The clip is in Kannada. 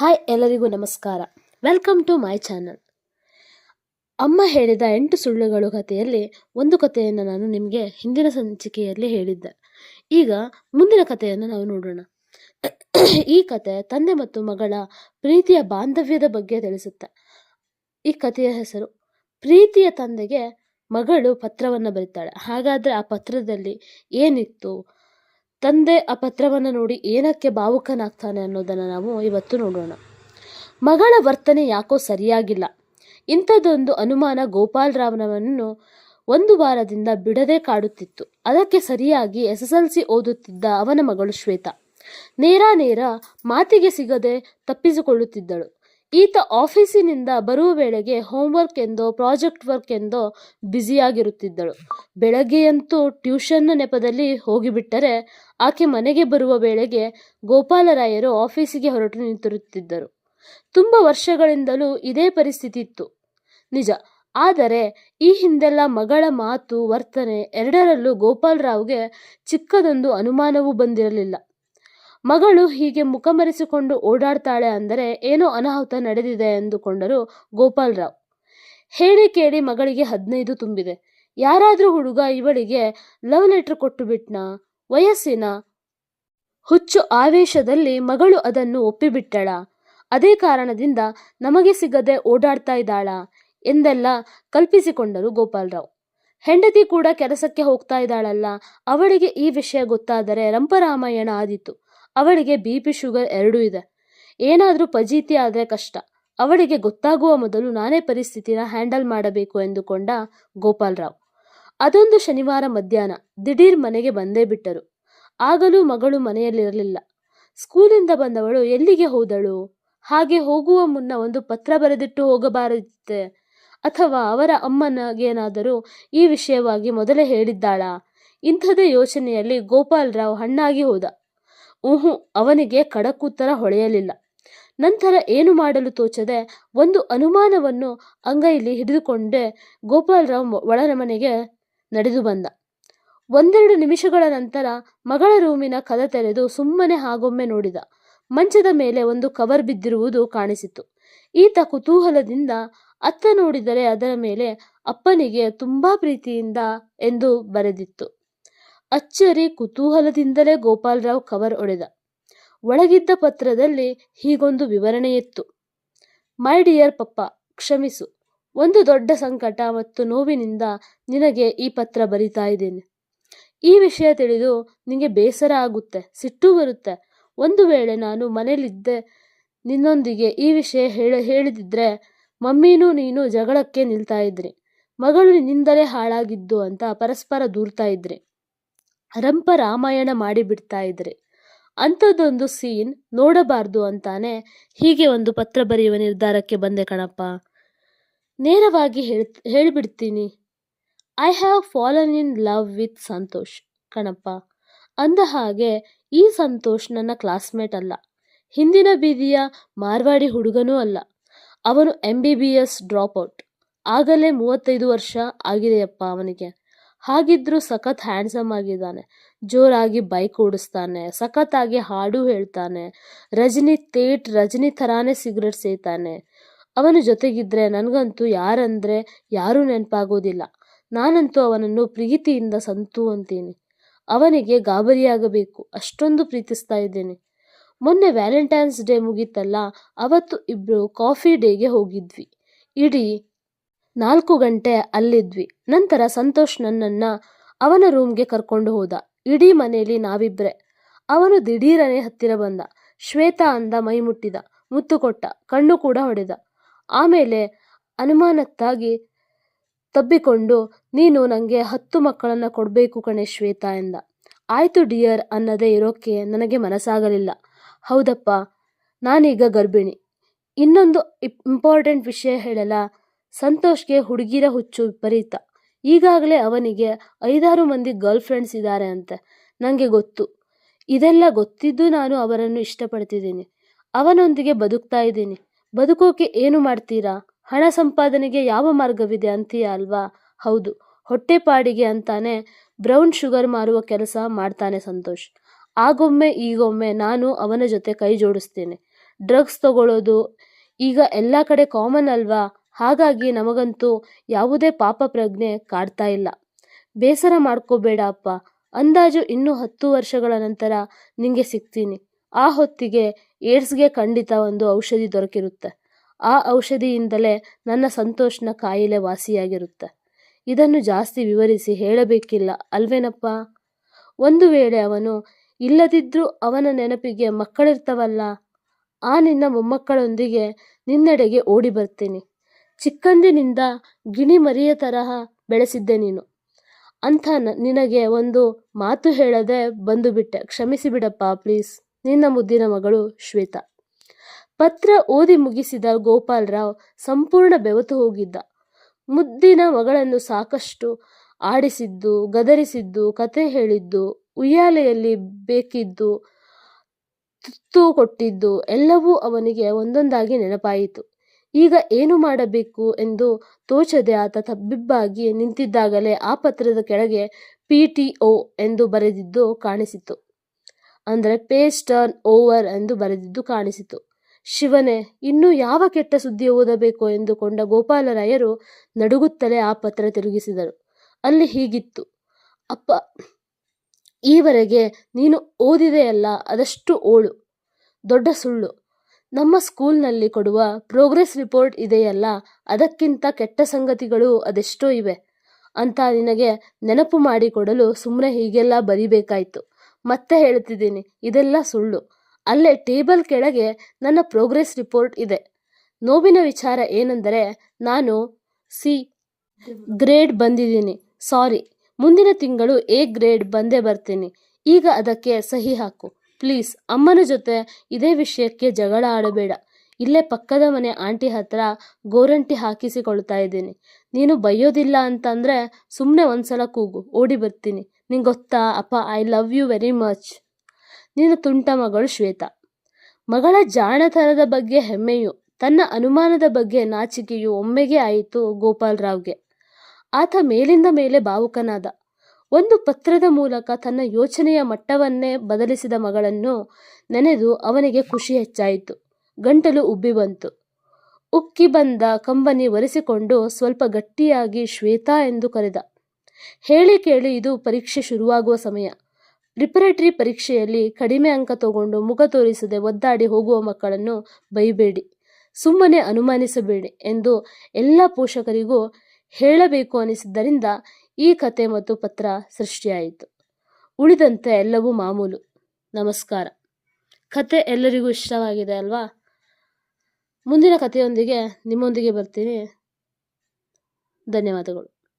ಹಾಯ್ ಎಲ್ಲರಿಗೂ ನಮಸ್ಕಾರ. ವೆಲ್ಕಮ್ ಟು ಮೈ ಚಾನಲ್ ಅಮ್ಮ ಹೇಳಿದ ಎಂಟು ಸುಳ್ಳುಗಳು ಕಥೆಯಲ್ಲಿ ಒಂದು ಕಥೆಯನ್ನು ನಾನು ನಿಮಗೆ ಹಿಂದಿನ ಸಂಚಿಕೆಯಲ್ಲಿ ಹೇಳಿದ್ದೆ. ಈಗ ಮುಂದಿನ ಕಥೆಯನ್ನು ನಾವು ನೋಡೋಣ. ಈ ಕತೆ ತಂದೆ ಮತ್ತು ಮಗಳ ಪ್ರೀತಿಯ ಬಾಂಧವ್ಯದ ಬಗ್ಗೆ ತಿಳಿಸುತ್ತೆ. ಈ ಕಥೆಯ ಹೆಸರು, ಪ್ರೀತಿಯ ತಂದೆಗೆ ಮಗಳು ಪತ್ರವನ್ನು ಬರೀತಾಳೆ. ಹಾಗಾದರೆ ಆ ಪತ್ರದಲ್ಲಿ ಏನಿತ್ತು? ತಂದೆ ಆ ಪತ್ರವನ್ನು ನೋಡಿ ಏನಕ್ಕೆ ಭಾವುಕನಾಗ್ತಾನೆ ಅನ್ನೋದನ್ನು ನಾವು ಇವತ್ತು ನೋಡೋಣ. ಮಗಳ ವರ್ತನೆ ಯಾಕೋ ಸರಿಯಾಗಿಲ್ಲ. ಇಂಥದ್ದೊಂದು ಅನುಮಾನ ಗೋಪಾಲರಾವ್ನವನ್ನು ಒಂದು ವಾರದಿಂದ ಬಿಡದೆ ಕಾಡುತ್ತಿತ್ತು. ಅದಕ್ಕೆ ಸರಿಯಾಗಿ ಎಸ್ ಎಸ್ ಎಲ್ ಸಿ ಓದುತ್ತಿದ್ದ ಅವನ ಮಗಳು ಶ್ವೇತಾ. ನೇರ ನೇರ ಮಾತಿಗೆ ಸಿಗದೆ ತಪ್ಪಿಸಿಕೊಳ್ಳುತ್ತಿದ್ದಳು. ಈತ ಆಫೀಸಿನಿಂದ ಬರುವ ವೇಳೆಗೆ ಹೋಮ್ವರ್ಕ್ ಎಂದೋ, ಪ್ರಾಜೆಕ್ಟ್ ವರ್ಕ್ ಎಂದೋ ಬ್ಯುಸಿಯಾಗಿರುತ್ತಿದ್ದಳು. ಬೆಳಗ್ಗೆಯಂತೂ ಟ್ಯೂಷನ್ನ ನೆಪದಲ್ಲಿ ಹೋಗಿಬಿಟ್ಟರೆ ಆಕೆ ಮನೆಗೆ ಬರುವ ವೇಳೆಗೆ ಗೋಪಾಲರಾಯರು ಆಫೀಸಿಗೆ ಹೊರಟು ನಿಂತಿರುತ್ತಿದ್ದರು. ತುಂಬ ವರ್ಷಗಳಿಂದಲೂ ಇದೇ ಪರಿಸ್ಥಿತಿ ಇತ್ತು. ನಿಜ, ಆದರೆ ಈ ಹಿಂದೆಲ್ಲ ಮಗಳ ಮಾತು, ವರ್ತನೆ ಎರಡರಲ್ಲೂ ಗೋಪಾಲರಾವ್ಗೆ ಚಿಕ್ಕದೊಂದು ಅನುಮಾನವೂ ಬಂದಿರಲಿಲ್ಲ. ಮಗಳು ಹೀಗೆ ಮುಖಮರೆಸಿಕೊಂಡು ಓಡಾಡ್ತಾಳೆ ಅಂದರೆ ಏನೋ ಅನಾಹುತ ನಡೆದಿದೆ ಎಂದುಕೊಂಡರು ಗೋಪಾಲರಾವ್. ಹೇಳಿ ಕೇಳಿ ಮಗಳಿಗೆ ಹದಿನೈದು ತುಂಬಿದೆ. ಯಾರಾದರೂ ಹುಡುಗ ಇವಳಿಗೆ ಲವ್ ಲೆಟರ್ ಕೊಟ್ಟು ಬಿಟ್ನಾ? ವಯಸ್ಸಿನ? ಹುಚ್ಚು ಆವೇಶದಲ್ಲಿ ಮಗಳು ಅದನ್ನು ಒಪ್ಪಿಬಿಟ್ಟಳ? ಅದೇ ಕಾರಣದಿಂದ ನಮಗೆ ಸಿಗದೆ ಓಡಾಡ್ತಾ ಇದ್ದಾಳ? ಎಂದೆಲ್ಲ ಕಲ್ಪಿಸಿಕೊಂಡರು ಗೋಪಾಲರಾವ್. ಹೆಂಡತಿ ಕೂಡ ಕೆಲಸಕ್ಕೆ ಹೋಗ್ತಾ ಇದ್ದಾಳಲ್ಲ, ಅವಳಿಗೆ ಈ ವಿಷಯ ಗೊತ್ತಾದರೆ ರಂಪರಾಮಾಯಣ ಆದೀತು. ಅವಳಿಗೆ ಬಿ ಪಿ ಶುಗರ್ ಎರಡೂ ಇದೆ. ಏನಾದರೂ ಪಜೀತಿ ಆದರೆ ಕಷ್ಟ. ಅವಳಿಗೆ ಗೊತ್ತಾಗುವ ಮೊದಲು ನಾನೇ ಪರಿಸ್ಥಿತಿನ ಹ್ಯಾಂಡಲ್ ಮಾಡಬೇಕು ಎಂದುಕೊಂಡ ಗೋಪಾಲರಾವ್. ಅದೊಂದು ಶನಿವಾರ ಮಧ್ಯಾಹ್ನ. ದಿಢೀರ್ ಮನೆಗೆ ಬಂದೇ ಬಿಟ್ಟರು. ಆಗಲೂ ಮಗಳು ಮನೆಯಲ್ಲಿರಲಿಲ್ಲ. ಸ್ಕೂಲಿಂದ ಬಂದವಳು ಎಲ್ಲಿಗೆ ಹೋದಳು? ಹಾಗೆ ಹೋಗುವ ಮುನ್ನ ಒಂದು ಪತ್ರ ಬರೆದಿಟ್ಟು ಹೋಗಬಾರದಿತ್ತೆ? ಅಥವಾ ಅವರ ಅಮ್ಮನಗೇನಾದರೂ ಈ ವಿಷಯವಾಗಿ ಮೊದಲೇ ಹೇಳಿದ್ದಾಳಾ? ಇಂಥದೇ ಯೋಚನೆಯಲ್ಲಿ ಗೋಪಾಲರಾವ್ ಹಣ್ಣಾಗಿ ಹೋದ. ಊಹು ಅವನಿಗೆ ಕಡಕುತ್ತರ ಹೊಳೆಯಲಿಲ್ಲ. ನಂತರ ಏನು ಮಾಡಲು ತೋಚದೆ ಒಂದು ಅನುಮಾನವನ್ನು ಅಂಗೈಲಿ ಹಿಡಿದುಕೊಂಡೇ ಗೋಪಾಲರಾವ್ ಒಳಮನೆಗೆ ನಡೆದು ಬಂದ. ಒಂದೆರಡು ನಿಮಿಷಗಳ ನಂತರ ಮಗಳ ರೂಮಿನ ಕದ ತೆರೆದು ಸುಮ್ಮನೆ ಹಾಗೊಮ್ಮೆ ನೋಡಿದ. ಮಂಚದ ಮೇಲೆ ಒಂದು ಕವರ್ ಬಿದ್ದಿರುವುದು ಕಾಣಿಸಿತು ಈತ ಕುತೂಹಲದಿಂದ ಅತ್ತ ನೋಡಿದರೆ ಅದರ ಮೇಲೆ ಅಪ್ಪನಿಗೆ ತುಂಬಾ ಪ್ರೀತಿಯಿಂದ ಎಂದು ಬರೆದಿತ್ತು. ಅಚ್ಚರಿ ಕುತೂಹಲದಿಂದಲೇ ಗೋಪಾಲರಾವ್ ಕವರ್ ಒಡೆದ. ಒಳಗಿದ್ದ ಪತ್ರದಲ್ಲಿ ಹೀಗೊಂದು ವಿವರಣೆಯಿತ್ತು. ಮೈ ಡಿಯರ್ ಪಪ್ಪ, ಕ್ಷಮಿಸು. ಒಂದು ದೊಡ್ಡ ಸಂಕಟ ಮತ್ತು ನೋವಿನಿಂದ ನಿನಗೆ ಈ ಪತ್ರ ಬರಿತಾ ಇದ್ದೇನೆ. ಈ ವಿಷಯ ತಿಳಿದು ನಿನಗೆ ಬೇಸರ ಆಗುತ್ತೆ, ಸಿಟ್ಟು ಬರುತ್ತೆ. ಒಂದು ವೇಳೆ ನಾನು ಮನೇಲಿದ್ದೆ ನಿನ್ನೊಂದಿಗೆ ಈ ವಿಷಯ ಹೇಳ, ಹೇಳಿದಿದ್ರೆ ಮಮ್ಮಿನೂ ನೀನು ಜಗಳಕ್ಕೆ ನಿಲ್ತಾ ಇದ್ರಿ. ಮಗಳು ನಿನ್ನಿಂದಲೇ ಹಾಳಾಗಿದ್ದು ಅಂತ ಪರಸ್ಪರ ದೂರ್ತಾ ಇದ್ರಿ. ರಂಪ ರಾಮಾಯಣ ಮಾಡಿಬಿಡ್ತಾ ಇದ್ರೆ. ಅಂಥದ್ದೊಂದು ಸೀನ್ ನೋಡಬಾರ್ದು ಅಂತಾನೆ ಹೀಗೆ ಒಂದು ಪತ್ರ ಬರೆಯುವ ನಿರ್ಧಾರಕ್ಕೆ ಬಂದೆ ಕಣಪ್ಪ. ನೇರವಾಗಿ ಹೇಳ್, ಹೇಳಿಬಿಡ್ತೀನಿ. I have fallen in love with Santosh ಕಣಪ್ಪ. ಅಂದ ಹಾಗೆ ಈ ಸಂತೋಷ್ ನನ್ನ ಕ್ಲಾಸ್ಮೇಟ್ ಅಲ್ಲ. ಹಿಂದಿನ ಬೀದಿಯ ಮಾರ್ವಾಡಿ ಹುಡುಗನೂ ಅಲ್ಲ. ಅವನು M B B S drop out ಆಗಲೇ ಮೂವತ್ತೈದು ವರ್ಷ ಆಗಿದೆಯಪ್ಪ ಅವನಿಗೆ. ಹಾಗಿದ್ರೂ ಸಖತ್ ಹ್ಯಾಂಡ್ಸಮ್ ಆಗಿದ್ದಾನೆ. ಜೋರಾಗಿ ಬೈಕ್ ಓಡಿಸ್ತಾನೆ, ಸಖತ್ತಾಗಿ ಹಾಡು ಹೇಳ್ತಾನೆ, ರಜನಿ ತೇಟ್ ರಜನಿ ಥರಾನೇ ಸಿಗರೆಟ್ ಸೇತಾನೆ ಅವನ ಜೊತೆಗಿದ್ರೆ ನನಗಂತೂ ಯಾರಂದರೆ ಯಾರೂ ನೆನಪಾಗೋದಿಲ್ಲ. ನಾನಂತೂ ಅವನನ್ನು ಪ್ರೀತಿಯಿಂದ ಸಂತು ಅಂತೀನಿ. ಅವನಿಗೆ ಗಾಬರಿಯಾಗಬೇಕು, ಅಷ್ಟೊಂದು ಪ್ರೀತಿಸ್ತಾ ಇದ್ದೇನೆ. ಮೊನ್ನೆ ವ್ಯಾಲೆಂಟೈನ್ಸ್ ಡೇ ಮುಗೀತಲ್ಲ, ಅವತ್ತು ಇಬ್ಬರು ಕಾಫಿ ಡೇಗೆ ಹೋಗಿದ್ವಿ. ಇಡೀ ನಾಲ್ಕು ಗಂಟೆ ಅಲ್ಲಿದ್ವಿ. ನಂತರ ಸಂತೋಷ್ ನನ್ನನ್ನು ಅವನ ರೂಮ್ಗೆ ಕರ್ಕೊಂಡು ಹೋದ. ಇಡೀ ಮನೆಯಲ್ಲಿ ನಾವಿಬ್ಬರೇ ಅವನು ದಿಢೀರನೆ ಹತ್ತಿರ ಬಂದ. ಶ್ವೇತಾ ಅಂದ ಮೈ ಮುಟ್ಟಿದ. ಮುತ್ತು ಕೊಟ್ಟ. ಕಣ್ಣು ಕೂಡ ಹೊಡೆದ. ಆಮೇಲೆ ಅನುಮಾನಕ್ಕಾಗಿ ತಬ್ಬಿಕೊಂಡು, ನೀನು ನನಗೆ ಹತ್ತು ಮಕ್ಕಳನ್ನು ಕೊಡಬೇಕು ಕಣೆ ಶ್ವೇತಾ ಎಂದ. ಆಯಿತು ಡಿಯರ್ ಅನ್ನದೇ ಇರೋಕ್ಕೆ ನನಗೆ ಮನಸ್ಸಾಗಲಿಲ್ಲ. ಹೌದಪ್ಪ, ನಾನೀಗ ಗರ್ಭಿಣಿ. ಇನ್ನೊಂದು ಇಂಪಾರ್ಟೆಂಟ್ ವಿಷಯ ಹೇಳಲ್ಲ ಸಂತೋಷ್ಗೆ ಹುಡುಗಿರ ಹುಚ್ಚು ವಿಪರೀತ. ಈಗಾಗಲೇ ಅವನಿಗೆ ಐದಾರು ಮಂದಿ ಗರ್ಲ್ ಫ್ರೆಂಡ್ಸ್ ಇದ್ದಾರೆ ಅಂತೆ. ನನಗೆ ಗೊತ್ತು. ಇದೆಲ್ಲ ಗೊತ್ತಿದ್ದು ನಾನು ಅವರನ್ನು ಇಷ್ಟಪಡ್ತಿದ್ದೀನಿ. ಅವನೊಂದಿಗೆ ಬದುಕ್ತಾ ಇದ್ದೀನಿ. ಬದುಕೋಕೆ ಏನು ಮಾಡ್ತೀರಾ? ಹಣ ಸಂಪಾದನೆಗೆ ಯಾವ ಮಾರ್ಗವಿದೆ ಅಂತೀಯ ಅಲ್ವಾ? ಹೌದು. ಹೊಟ್ಟೆಪಾಡಿಗೆ ಅಂತಾನೆ ಬ್ರೌನ್ ಶುಗರ್ ಮಾರುವ ಕೆಲಸ ಮಾಡ್ತಾನೆ ಸಂತೋಷ್. ಆಗೊಮ್ಮೆ ಈಗೊಮ್ಮೆ ನಾನು ಅವನ ಜೊತೆ ಕೈ ಜೋಡಿಸ್ತೇನೆ. ಡ್ರಗ್ಸ್ ತಗೊಳ್ಳೋದು ಈಗ ಎಲ್ಲ ಕಡೆ ಕಾಮನ್ ಅಲ್ವಾ? ಹಾಗಾಗಿ ನಮಗಂತೂ ಯಾವುದೇ ಪಾಪ ಪ್ರಜ್ಞೆ ಕಾಡ್ತಾ ಇಲ್ಲ. ಬೇಸರ ಮಾಡ್ಕೋಬೇಡ ಅಪ್ಪ. ಅಂದಾಜು ಇನ್ನೂ ಹತ್ತು ವರ್ಷಗಳ ನಂತರ ನಿಂಗೆ ಸಿಗ್ತೀನಿ. ಆ ಹೊತ್ತಿಗೆ ಏಡ್ಸ್ಗೆ ಖಂಡಿತ ಒಂದು ಔಷಧಿ ದೊರಕಿರುತ್ತೆ. ಆ ಔಷಧಿಯಿಂದಲೇ ನನ್ನ ಸಂತೋಷನ ಕಾಯಿಲೆ ವಾಸಿಯಾಗಿರುತ್ತೆ. ಇದನ್ನು ಜಾಸ್ತಿ ವಿವರಿಸಿ ಹೇಳಬೇಕಿಲ್ಲ, ಅಲ್ವೇನಪ್ಪ? ಒಂದು ವೇಳೆ ಅವನು ಇಲ್ಲದಿದ್ದರೂ ಅವನ ನೆನಪಿಗೆ ಮಕ್ಕಳಿರ್ತವಲ್ಲ, ಆ ನಿನ್ನ ಮೊಮ್ಮಕ್ಕಳೊಂದಿಗೆ ನಿನ್ನೆಡೆಗೆ ಓಡಿ ಬರ್ತೀನಿ. ಚಿಕ್ಕಂದಿನಿಂದ ಗಿಣಿ ಮರಿಯ ತರಹ ಬೆಳೆಸಿದ್ದೆ ನೀನು. ಅಂಥ ನ- ನಿನಗೆ ಒಂದು ಮಾತು ಹೇಳದೆ ಬಂದು ಬಿಟ್ಟೆ ಕ್ಷಮಿಸಿ ಬಿಡಪ್ಪ ಪ್ಲೀಸ್. ನಿನ್ನ ಮುದ್ದಿನ ಮಗಳು ಶ್ವೇತಾ. ಪತ್ರ ಓದಿ ಮುಗಿಸಿದ ಗೋಪಾಲರಾವ್ ಸಂಪೂರ್ಣ ಬೆವತು ಹೋಗಿದ್ದ. ಮುದ್ದಿನ ಮಗಳನ್ನು ಸಾಕಷ್ಟು ಆಡಿಸಿದ್ದು, ಗದರಿಸಿದ್ದು, ಕತೆ ಹೇಳಿದ್ದು, ಉಯ್ಯಾಲೆಯಲ್ಲಿ ಬೇಕಿದ್ದು, ತುತ್ತು ಕೊಟ್ಟಿದ್ದು, ಎಲ್ಲವೂ ಅವನಿಗೆ ಒಂದೊಂದಾಗಿ ನೆನಪಾಯಿತು. ಈಗ ಏನು ಮಾಡಬೇಕು ಎಂದು ತೋಚದೆ ಆತ ತಬ್ಬಿಬ್ಬಾಗಿ ನಿಂತಿದ್ದಾಗಲೇ ಆ ಪತ್ರದ ಕೆಳಗೆ ಪಿ ಟಿ ಒ ಎಂದು ಬರೆದಿದ್ದು ಕಾಣಿಸಿತು. ಅಂದರೆ ಪೇಜ್ ಟರ್ನ್ ಓವರ್ ಎಂದು ಬರೆದಿದ್ದು ಕಾಣಿಸಿತು. ಶಿವನೇ, ಇನ್ನೂ ಯಾವ ಕೆಟ್ಟ ಸುದ್ದಿ ಓದಬೇಕು ಎಂದುಕೊಂಡ ಗೋಪಾಲರಾಯರು ನಡುಗುತ್ತಲೇ ಆ ಪತ್ರ ತಿರುಗಿಸಿದರು. ಅಲ್ಲಿ ಹೀಗಿತ್ತು. ಅಪ್ಪ, ಈವರೆಗೆ ನೀನು ಓದಿದೆಯಲ್ಲ, ಅದಷ್ಟು ಓಳು. ದೊಡ್ಡ ಸುಳ್ಳು. ನಮ್ಮ ಸ್ಕೂಲ್ನಲ್ಲಿ ಕೊಡುವ ಪ್ರೋಗ್ರೆಸ್ ರಿಪೋರ್ಟ್ ಇದೆಯಲ್ಲ, ಅದಕ್ಕಿಂತ ಕೆಟ್ಟ ಸಂಗತಿಗಳು ಅದೆಷ್ಟೋ ಇವೆ. ಅಂತ ನಿನಗೆ ನೆನಪು ಮಾಡಿಕೊಡಲು ಸುಮ್ಮನೆ ಹೀಗೆಲ್ಲ ಬರಿಬೇಕಾಯ್ತು. ಮತ್ತೆ ಹೇಳ್ತಿದ್ದೀನಿ, ಇದೆಲ್ಲ ಸುಳ್ಳು. ಅಲ್ಲೇ ಟೇಬಲ್ ಕೆಳಗೆ ನನ್ನ ಪ್ರೋಗ್ರೆಸ್ ರಿಪೋರ್ಟ್ ಇದೆ. ನೋವಿನ ವಿಚಾರ ಏನೆಂದರೆ, ನಾನು ಸಿ ಗ್ರೇಡ್ ಬಂದಿದ್ದೀನಿ. ಸಾರಿ, ಮುಂದಿನ ತಿಂಗಳು ಎ ಗ್ರೇಡ್ ಬಂದೇ ಬರ್ತೀನಿ. ಈಗ ಅದಕ್ಕೆ ಸಹಿ ಹಾಕು. ಪ್ಲೀಸ್, ಅಮ್ಮನ ಜೊತೆ ಇದೇ ವಿಷಯಕ್ಕೆ ಜಗಳ ಆಡಬೇಡ. ಇಲ್ಲೇ ಪಕ್ಕದ ಮನೆ ಆಂಟಿ ಹತ್ರ ಗೋರಂಟಿ ಹಾಕಿಸಿಕೊಳ್ತಾ ಇದ್ದೀನಿ. ನೀನು ಬೈಯೋದಿಲ್ಲ ಅಂತಂದರೆ ಸುಮ್ಮನೆ ಒಂದ್ಸಲ ಕೂಗು, ಓಡಿ ಬರ್ತೀನಿ. ನಿಂಗೆ ಗೊತ್ತಾ, ಅಪ್ಪ I love you very much ನೀನು ತುಂಟ ಮಗಳು ಶ್ವೇತಾ. ಮಗಳ ಜಾಣತನದ ಬಗ್ಗೆ ಹೆಮ್ಮೆಯು, ತನ್ನ ಅನುಮಾನದ ಬಗ್ಗೆ ನಾಚಿಕೆಯು ಒಮ್ಮೆಗೆ ಆಯಿತು ಗೋಪಾಲ್ರಾವ್ಗೆ ಆತ ಮೇಲಿಂದ ಮೇಲೆ ಭಾವುಕನಾದ. ಒಂದು ಪತ್ರದ ಮೂಲಕ ತನ್ನ ಯೋಚನೆಯ ಮಟ್ಟವನ್ನೇ ಬದಲಿಸಿದ ಮಗಳನ್ನು ನೆನೆದು ಅವನಿಗೆ ಖುಷಿ ಹೆಚ್ಚಾಯಿತು. ಗಂಟಲು ಉಬ್ಬಿ ಬಂತು. ಉಕ್ಕಿ ಬಂದ ಕಂಬನಿ ಒರೆಸಿಕೊಂಡು ಸ್ವಲ್ಪ ಗಟ್ಟಿಯಾಗಿ ಶ್ವೇತಾ ಎಂದು ಕರೆದ. ಹೇಳಿ ಕೇಳಿ ಇದು ಪರೀಕ್ಷೆ ಶುರುವಾಗುವ ಸಮಯ. ಪ್ರಿಪರೇಟರಿ ಪರೀಕ್ಷೆಯಲ್ಲಿ ಕಡಿಮೆ ಅಂಕ ತಗೊಂಡು ಮುಖ ತೋರಿಸದೆ ಒದ್ದಾಡಿ ಹೋಗುವ ಮಕ್ಕಳನ್ನು ಬೈಬೇಡಿ. ಸುಮ್ಮನೆ ಅನುಮಾನಿಸಬೇಡಿ ಎಂದು ಎಲ್ಲ ಪೋಷಕರಿಗೂ ಹೇಳಬೇಕು ಅನಿಸಿದ್ದರಿಂದ ಈ ಕತೆ ಮತ್ತು ಪತ್ರ ಸೃಷ್ಟಿಯಾಯಿತು. ಉಳಿದಂತೆ ಎಲ್ಲವೂ ಮಾಮೂಲು. ನಮಸ್ಕಾರ. ಕತೆ ಎಲ್ಲರಿಗೂ ಇಷ್ಟವಾಗಿದೆ ಅಲ್ವಾ? ಮುಂದಿನ ಕಥೆಯೊಂದಿಗೆ ನಿಮ್ಮೊಂದಿಗೆ ಬರ್ತೀನಿ. ಧನ್ಯವಾದಗಳು.